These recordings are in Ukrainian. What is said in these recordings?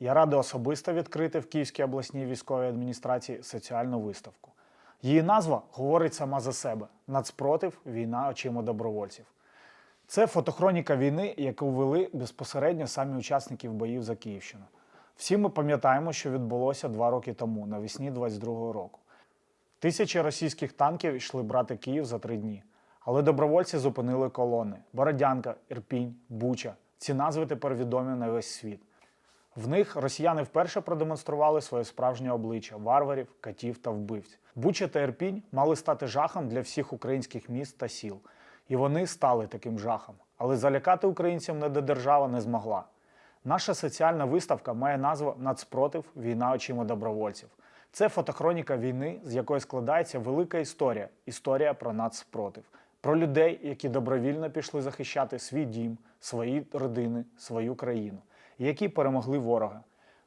Я радий особисто відкрити в Київській обласній військовій адміністрації соціальну виставку. Її назва говорить сама за себе: нацпротив, війна очима добровольців. Це фотохроніка війни, яку вели безпосередньо самі учасники боїв за Київщину. Всі ми пам'ятаємо, що відбулося два роки тому, навесні 22-го року. Тисячі російських танків йшли брати Київ за три дні. Але добровольці зупинили колони: Бородянка, Ірпінь, Буча. Ці назви тепер відомі на весь світ. В них росіяни вперше продемонстрували своє справжнє обличчя варварів, катів та вбивць. Буча та Ірпінь мали стати жахом для всіх українських міст та сіл. І вони стали таким жахом. Але залякати українцям недодержава не змогла. Наша соціальна виставка має назву Нацпротив війна очима добровольців. Це фотохроніка війни, з якої складається велика історія історія про нацпротив, про людей, які добровільно пішли захищати свій дім, свої родини, свою країну, які перемогли ворога.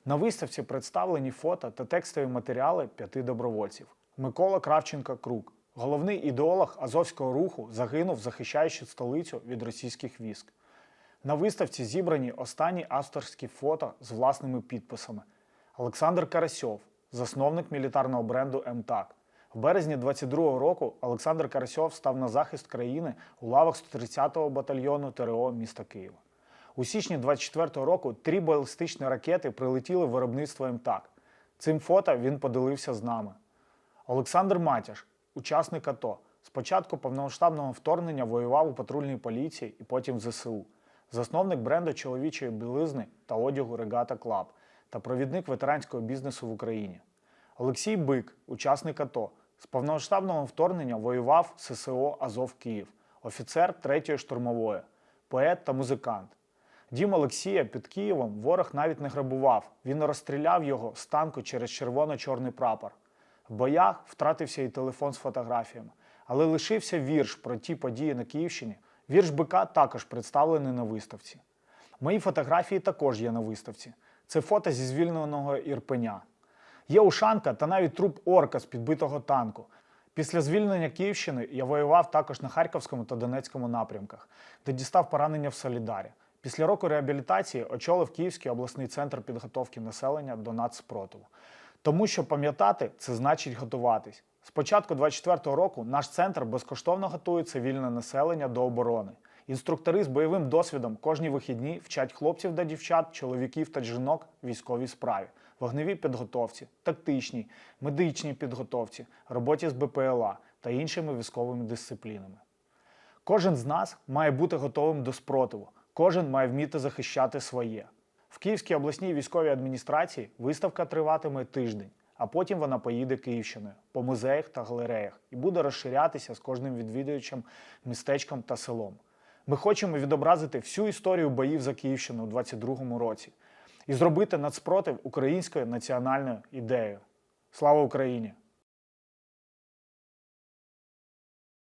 На виставці представлені фото та текстові матеріали п'яти добровольців. Микола Кравченко Крук, головний ідеолог Азовського руху, загинув, захищаючи столицю від російських військ. На виставці зібрані останні авторські фото з власними підписами. Олександр Карасьов, засновник мілітарного бренду МТАК. В березні 22-го року Олександр Карасьов став на захист країни у лавах 130-го батальйону ТРО міста Києва. У січні 24-го року три балістичні ракети прилетіли в виробництво МТАК. Цим фото він поділився з нами. Олександр Матяш, учасник АТО. Спочатку повномасштабного вторгнення воював у патрульній поліції і потім в ЗСУ. Засновник бренду чоловічої білизни та одягу Регата Клаб та провідник ветеранського бізнесу в Україні. Олексій Бик, учасник АТО. З повномасштабного вторгнення воював в ССО Азов Київ, офіцер 3-ї штурмової, поет та музикант. Дім Олексія під Києвом ворог навіть не грабував. Він розстріляв його з танку через червоно-чорний прапор. В боях втратився і телефон з фотографіями, але лишився вірш про ті події на Київщині. Вірш бика також представлений на виставці. Мої фотографії також є на виставці. Це фото зі звільненого Ірпеня. Є ушанка та навіть труп орка з підбитого танку. Після звільнення Київщини я воював також на Харківському та Донецькому напрямках, де дістав поранення в Солідарі. Після року реабілітації очолив Київський обласний центр підготовки населення до нацспротиву. Тому що пам'ятати це значить готуватись. З початку 24-го року наш центр безкоштовно готує цивільне населення до оборони. Інструктори з бойовим досвідом кожні вихідні вчать хлопців та дівчат, чоловіків та жінок військовій справі, вогневій підготовці, тактичній, медичній підготовці, роботі з БПЛА та іншими військовими дисциплінами. Кожен з нас має бути готовим до спротиву, кожен має вміти захищати своє. В Київській обласній військовій адміністрації виставка триватиме тиждень, а потім вона поїде Київщиною по музеях та галереях і буде розширятися з кожним відвідувачем, містечком та селом. Ми хочемо відобразити всю історію боїв за Київщину у 22-му році і зробити нацпротив українською національною ідеєю. Слава Україні!